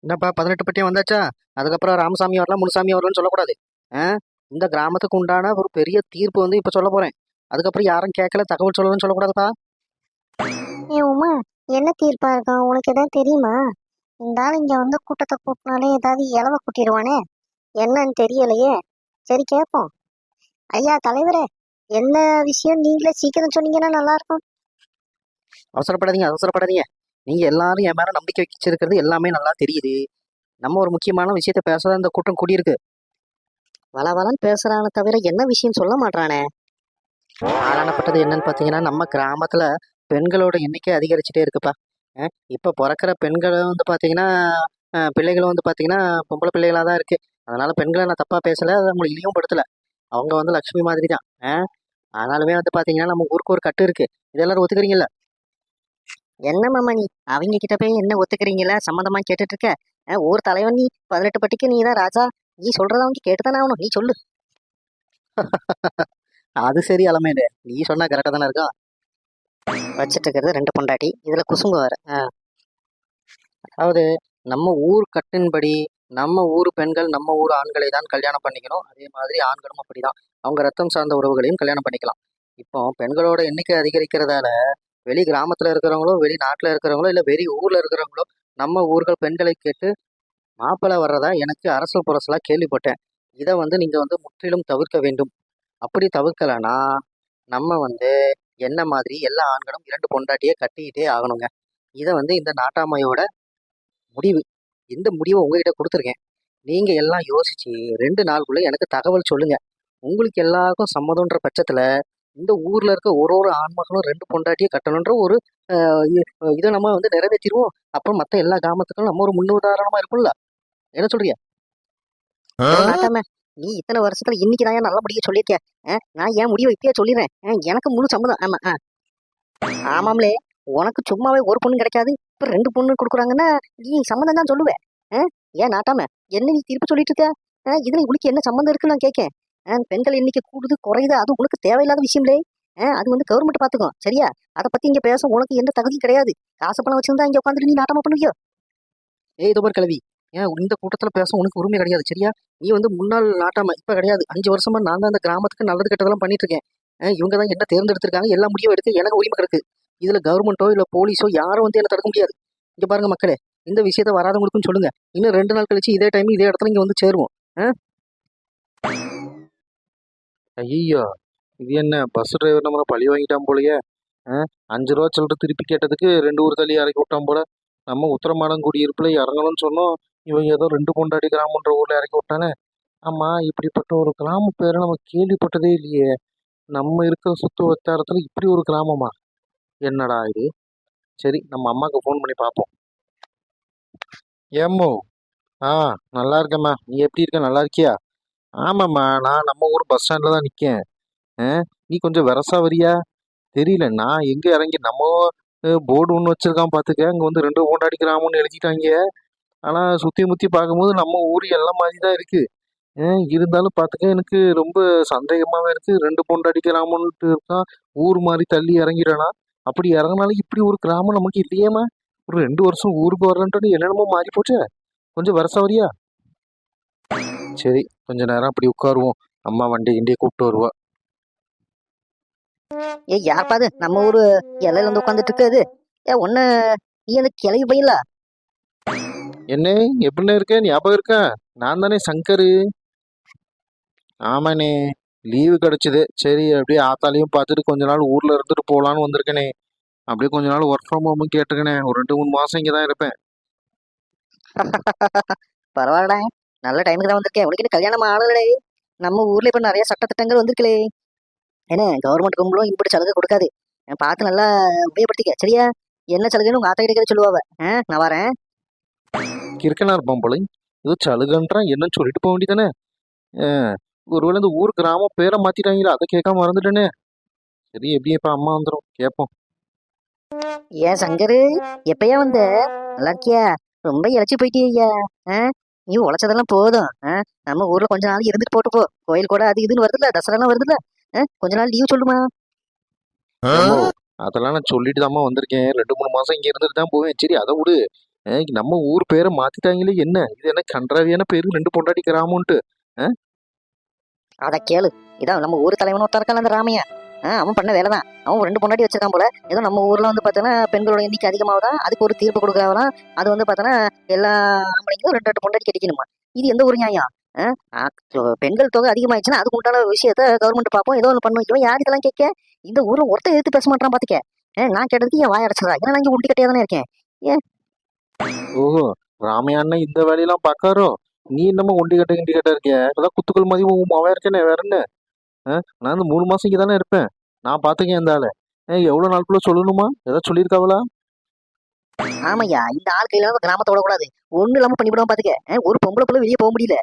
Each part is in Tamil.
என்னப்பா பதினெட்டு பட்டியம் வந்தாச்சா? அதுக்கப்புறம் ராமசாமி வரலாம் முனுசாமி வரலாம்னு சொல்லக்கூடாது. ஆ? இந்த கிராமத்துக்கு உண்டான ஒரு பெரிய தீர்ப்பு வந்து இப்போ சொல்ல போறேன். அதுக்கப்புறம் யாரும் கேட்கல தகவல் சொல்லணும்னு சொல்லக்கூடாதுப்பா. ஏ உமா என்ன தீர்ப்பா இருக்கும்? உனக்கு எதாவது தெரியுமா? இந்த ஆள் இங்க வந்து கூட்டத்தை கூட்டினாலே ஏதாவது இலவ கூட்டிடுவானே? என்னன்னு தெரியலையே. சரி கேட்போம் ஐயா தலைவரே என்ன விஷயம் நீங்களே சீக்கிரம் சொன்னீங்கன்னா நல்லா இருக்கும். அவசரப்படாதீங்க அவசரப்படாதீங்க. நீங்க எல்லாரும் என் மேல நம்பிக்கை வச்சிருக்கிறது எல்லாமே நல்லா தெரியுது. நம்ம ஒரு முக்கியமான விஷயத்த பேசதான் இந்த கூட்டம் கூடியிருக்கு. வளவலன்னு பேசுறானே தவிர என்ன விஷயம் சொல்ல மாட்டானே ஆளானப்பட்டது என்னன்னு பார்த்தீங்கன்னா நம்ம கிராமத்துல பெண்களோட எண்ணிக்கை அதிகரிச்சுட்டே இருக்குப்பா. அஹ் இப்ப பிறக்கிற பெண்களும் வந்து பார்த்தீங்கன்னா பிள்ளைகளும் வந்து பார்த்தீங்கன்னா பொம்பளை பிள்ளைகளா தான் இருக்கு. அதனால பெண்களை நான் தப்பா பேசல அதை அவங்களை இழிவும் படுத்தல. அவங்க வந்து லக்ஷ்மி மாதிரி தான் ஆனாலுமே வந்து பார்த்தீங்கன்னா நம்ம ஊருக்கு ஒரு கட்டு இருக்கு. இதெல்லாரும் ஒத்துக்கிறீங்கல்ல? என்ன மாமா நீ? அவங்க கிட்ட போய் என்ன ஒத்துக்கிறீங்களா? சம்மந்தமா கேட்டுட்டு இருக்க ஊர் தலைவன் நீ. பதினெட்டு பட்டிக்கு நீ தான் ராஜா. நீ சொல்றத அவங்க கேட்டுதானே ஆகணும். நீ சொல்லு. அது சரி அலமேலு நீ சொன்னா கரெக்டா தானே இருக்கும். வச்சிட்டு இருக்கிறது ரெண்டு பொண்டாட்டி. இதுல குசும்பு வேற. அதாவது நம்ம ஊர் கட்டின்படி நம்ம ஊர் பெண்கள் நம்ம ஊர் ஆண்களை தான் கல்யாணம் பண்ணிக்கணும். அதே மாதிரி ஆண்களும் அப்படிதான். அவங்க ரத்தம் சார்ந்த உறவுகளையும் கல்யாணம் பண்ணிக்கலாம். இப்போ பெண்களோட எண்ணிக்கை அதிகரிக்கிறதால வெளி கிராமத்தில் இருக்கிறவங்களோ வெளி நாட்டில் இருக்கிறவங்களோ இல்லை வெளி ஊரில் இருக்கிறவங்களோ நம்ம ஊர்கள் பெண்களை கேட்டு மாப்பிள்ளை வர்றதா எனக்கு அரசல் புரசலாக கேள்விப்பட்டேன். இதை வந்து நீங்கள் வந்து முற்றிலும் தவிர்க்க வேண்டும். அப்படி தவிர்க்கலைன்னா நம்ம வந்து என்ன மாதிரி எல்லா ஆண்களும் இரண்டு பொண்டாட்டியே கட்டிக்கிட்டே ஆகணுங்க. இதை வந்து இந்த நாட்டாமையோட முடிவு இந்த முடிவை உங்ககிட்ட கொடுத்துருக்கேன். நீங்கள் எல்லாம் யோசிச்சு ரெண்டு நாளுக்குள்ளே எனக்கு தகவல் சொல்லுங்கள் உங்களுக்கு எல்லாருக்கும் சம்மதம்ன்ற பட்சத்தில் இந்த ஊர்ல இருக்க ஒரு ஒரு ஆண்மகனும் ரெண்டு பொண்டாட்டியை கட்டணுன்ற ஒரு இதை நம்ம வந்து நிறைவேற்றிடுவோம். அப்புறம் மற்ற எல்லா கிராமத்துக்கும் நம்ம ஒரு முன்னுதாரணமா இருக்கும்ல. என்ன நாட்டாம நீ இத்தனை வருஷத்துல இன்னைக்கு தான் நல்ல முடிய சொல்லியிருக்க அஹ், நான் என் முடிவை இப்பயே சொல்லிடுறேன். எனக்கு முழு சம்மதம். ஆமா ஆ. ஆமாம்லே உனக்கு சும்மாவே ஒரு பொண்ணு கிடைக்காது. இப்ப ரெண்டு பொண்ணு கொடுக்குறாங்கன்னா நீ சம்மதம் தான் சொல்லுவேன் ஏன் நாட்டாம? என்ன நீ திருப்பி சொல்லிட்டு இருக்க? இதுல உனக்கு என்ன சம்மந்தம் இருக்குன்னு நான் கேட்கேன் பெண்கள் எண்ணிக்கை கூடுது குறையுது அது உனக்கு தேவையில்லாத விஷயம்லே. அது வந்து கவர்மெண்ட் பாத்துக்கும் சரியா? அதை பத்தி இங்க பேச உனக்கு எந்த தகுதியும் கிடையாது. காசு பணம் வச்சிருந்தா இங்க உட்காந்துட்டு நீ நாட்டமா பண்ணுவியோ? ஏய் இதுபர் கிளவி ஏன் இந்த கூட்டத்துல பேச உனக்கு உரிமை கிடையாது சரியா? நீ வந்து முன்னாள் நாட்டாம இப்ப கிடையாது. அஞ்சு வருஷமா நான் தான் அந்த கிராமத்துக்கு நல்லது கெட்டதெல்லாம் பண்ணிட்டு இருக்கேன் இவங்க தான் என்ன தேர்ந்தெடுத்திருக்காங்க எல்லா முடிவும் எடுத்து எனக்கு உரிமை கிடக்கு. இதுல கவர்மெண்ட்டோ இல்ல போலீஸோ யாரும் வந்து என்ன தடுக்க முடியாது. இங்க பாருங்க மக்களே இந்த விஷயத்த வராதவங்களுக்கும் சொல்லுங்க. இன்னும் ரெண்டு நாள் கழிச்சு இதே டைம் இதே இடத்துல இங்க வந்து சேருவோம். ஐயோ இது என்ன பஸ் டிரைவர் நம்மளை பழி வாங்கிட்டான் போலயே. ஆ? அஞ்சு ரூபா சில்லற திருப்பி கேட்டதுக்கு ரெண்டு ஊர் தள்ளி இறக்கி விட்டான் போல. நம்ம உத்தரமாடம் குடியிருப்பில் இறங்கணும்னு சொன்னோம். இவன் ஏதோ ரெண்டு கொண்டாடி கிராமன்ற ஊரில் இறக்கி விட்டானே. ஆமாம் இப்படிப்பட்ட ஒரு கிராம பேரை நம்ம கேள்விப்பட்டதே இல்லையே. நம்ம இருக்கிற சுற்று வட்டாரத்தில் இப்படி ஒரு கிராமமா? என்னடா இது? சரி நம்ம அம்மாவுக்கு ஃபோன் பண்ணி பார்ப்போம் ஏம்மோ? ஆ நல்லா இருக்கேம்மா. நீ எப்படி இருக்க? நல்லா இருக்கியா? ஆமாம்மா. நான் நம்ம ஊர் பஸ் ஸ்டாண்டில் தான் நிற்கேன் நீ கொஞ்சம் வரசா வரியா? தெரியல. நான் எங்கே இறங்கி நம்ம போர்டு ஒன்று வச்சுருக்கான் பார்த்துக்க அங்கே வந்து ரெண்டு ஓண்டாடி கிராமம்னு எழுதிட்டாங்க. ஆனால் சுற்றி முற்றி பார்க்கும்போது நம்ம ஊர் எல்லாம் மாதிரி தான் இருக்குது இருந்தாலும் பார்த்துக்க எனக்கு ரொம்ப சந்தேகமாகவே இருக்குது ரெண்டு பொண்டாடி கிராமம்ன்ட்டு இருக்கான். ஊர் மாதிரி தள்ளி இறங்கிடனா அப்படி இறங்கினாலும் இப்படி ஒரு கிராமம் நமக்கு இல்லையேம்மா. ஒரு ரெண்டு வருஷம் ஊருக்கு வரலன்ட்டு என்னென்னமோ மாறி போச்சே கொஞ்சம் வெரசா வரியா? சரி. கொஞ்ச நேரம் அப்படி உட்காருவோம். அம்மா வண்டி கிண்டியை கூப்பிட்டு வருவா. ஏய் யார் பாது? நம்ம ஊரு எல்லையில வந்து உட்காந்துட்டு இருக்காது. ஏ ஒன்னு நீ அந்த கிளவி பையல என்ன எப்படிண்ணே இருக்க? ஞாபகம் இருக்கா? நான் தானே சங்கரு. ஆமாண்ணே லீவு கிடைச்சது. சரி அப்படியே ஆத்தாலையும் பார்த்துட்டு கொஞ்ச நாள் ஊர்ல இருந்துட்டு போகலான்னு வந்திருக்கேனே. அப்படியே கொஞ்ச நாள் ஒர்க் ஃப்ரம் ஹோமும் கேட்டிருக்கேனே. ஒரு ரெண்டு மூணு மாசம் இங்கே தான் இருப்பேன். பரவாயில்லடா. நல்ல டைமுக்கு தான் வந்திருக்கேன். உனக்கு கல்யாணம் ஆகலடே. நம்ம ஊர்ல இப்ப நிறைய சட்டத்திட்டங்கள் வந்திருக்கலே. என்ன கவர்மெண்ட் கும்பலும் இப்படி சலுகை கொடுக்காது. பார்த்து நல்லா உபயோகப்படுத்திக்க. சரியா? என்ன சலுகைன்னு உங்க ஆத்தா கேட்டு சொல்லுவாவ. ஆ, நான் வரேன். கிறுக்கனா இருப்பான் போல. ஏதோ சலுகன்றான் என்னன்னு சொல்லிட்டு போக வேண்டியதானே? ஒருவேளை இந்த ஊர் கிராமம் பேரை மாத்திட்டாங்களா? அதை கேட்காம மறந்துட்டேனே. சரி எப்படியும் இப்ப அம்மா வந்துடும் கேட்போம். ஏன் சங்கரு? எப்பயா வந்த? நல்லா இருக்கியா? ரொம்ப இழைச்சி போயிட்டியா நீ உழைச்சதெல்லாம் போதும்? நம்ம ஊர்ல கொஞ்ச நாள் இருந்துட்டு போட்டு போ கோயில் கூட அது இதுன்னு வருதுல்ல தசராலாம் வருதுல்ல? கொஞ்ச நாள் லீவ் சொல்லுமா? அதெல்லாம் நான் சொல்லிட்டு தாம்மா வந்திருக்கேன். ரெண்டு மூணு மாசம் இங்க இருந்துட்டு தான் போவேன். சரி அதை விடு. நம்ம ஊர் பேரை மாத்திட்டாங்களே என்ன? இது என்ன கன்றாவியான பேரு? ரெண்டு பொண்டாட்டி கிராமம்ன்ட்டு. அத கேளு. இதான் நம்ம ஊர் தலைவன் ஒருத்தன் இருக்கான் அந்த ராமையா அவன் பண்ண வேலை தான் அவன் ரெண்டு பொண்டாட்டி வச்சிருக்கான் போல. ஏதோ நம்ம ஊர்ல வந்து பார்த்தோன்னா பெண்களோட எண்ணிக்கை அதிகமாகுதா அதுக்கு ஒரு தீர்ப்பு கொடுக்குறாங்களாம் அது வந்து பார்த்தோன்னா எல்லா ஆம்பளைங்களும் ரெண்டு ரெண்டு பொண்டாட்டி கிடைக்கணுமா? இது எந்த ஒரு நியாயம்? ஆ? பெண்கள் தொகை அதிகமாயிடுச்சுன்னா அதுக்கு உண்டான விஷயத்த கவர்மெண்ட் பார்ப்போம் ஏதோ ஒன்று பண்ணும். இவன் யார் இதெல்லாம் கேட்க? இந்த ஊரில் ஒருத்தன் எடுத்து பேச மாட்டான் பார்த்துக்க நான் கேட்டதுக்கு என் வாய் அடைச்சதா? ஏன்னா நான் இங்கே உண்டி கட்டியா தானே இருக்கேன் ஓஹோ ராமையாண்ணா இந்த வேலையெல்லாம் பார்க்காரோ நீ என்னமோ ஒண்டி கட்ட கிண்டி கட்ட இருக்கிய அதான் குத்துக்கள் மதியம் உன் மவன் வேற என்ன? நான் இந்த மூணு மாசம் இங்கே தானே இருப்பேன். நான் பார்த்துக்கேன் இந்த ஆளை. ஏய், எவ்வளவு நாளுக்குள்ள சொல்லணுமா? ஏதாவது சொல்லியிருக்காவளா? ஆமையா இந்த ஆள் கையில கிராமத்தை விடக்கூடாது. ஒண்ணு இல்லாம பண்ணிவிடாம பாத்துக்க. ஆ, ஒரு பொம்பளை புள்ள வெளியே போக முடியல.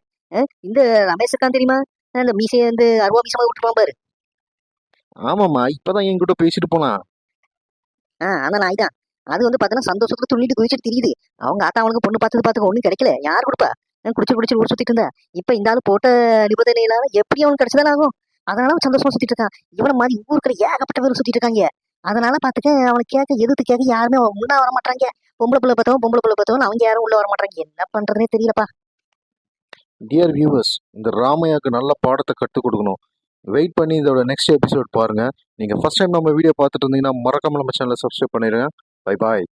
இந்த ரமேஷ் இருக்கான் தெரியுமா? இந்த மீசையை வந்து அருவா மீசை மாதிரி விட்டுருப்பான் பாரு. ஆமாம்மா இப்பதான் என்கிட்ட பேசிட்டு போனான். ஆ அந்த நாய் தான் அது வந்து பார்த்தோன்னா சந்தோஷத்துல துள்ளிட்டு குதிச்சிட்டு தெரியுது. அவங்க ஆத்தா அவனுக்கு பொண்ணு பார்த்தது பார்த்துக்க ஒன்றும் கிடைக்கல. யார் கொடுப்பா? குடிச்சு குடிச்சு ஊர் சுத்திட்டு இருந்தா இப்ப இந்த ஆள் போட்ட நிபந்தனையில எப்படி அவனுக்கு கிடைச்சதானே ஆகும். அதனால அவன் சந்தோஷமா சுத்திட்டு இருக்கான். இவனை மாதிரி ஊருக்குள்ள ஏகப்பட்ட பேர் சுத்திட்டு இருக்காங்க? அதனால பாத்துக்க அவனை கேட்க எதிர்த்து கேட்க யாருமே அவன் முன்னா வர மாட்டாங்க பொம்பளை பிள்ளை பார்த்தவன் பொம்பளை பிள்ளை பார்த்தவன் அவங்க யாரும் உள்ள வர மாட்டாங்க என்ன பண்றதுனே தெரியலப்பா. டியர் வியூவர்ஸ் இந்த ராமையாக்கு நல்ல பாடத்தை கற்றுக் கொடுக்கணும். வெயிட் பண்ணி இதோட நெக்ஸ்ட் எபிசோட் பாருங்க. நீங்க ஃபர்ஸ்ட் டைம் நம்ம வீடியோ பார்த்துட்டு இருந்தீங்கன்னா மறக்காம நம்ம சேனலை சப்ஸ்கிரைப் பண்ணிடுங்க பை பாய்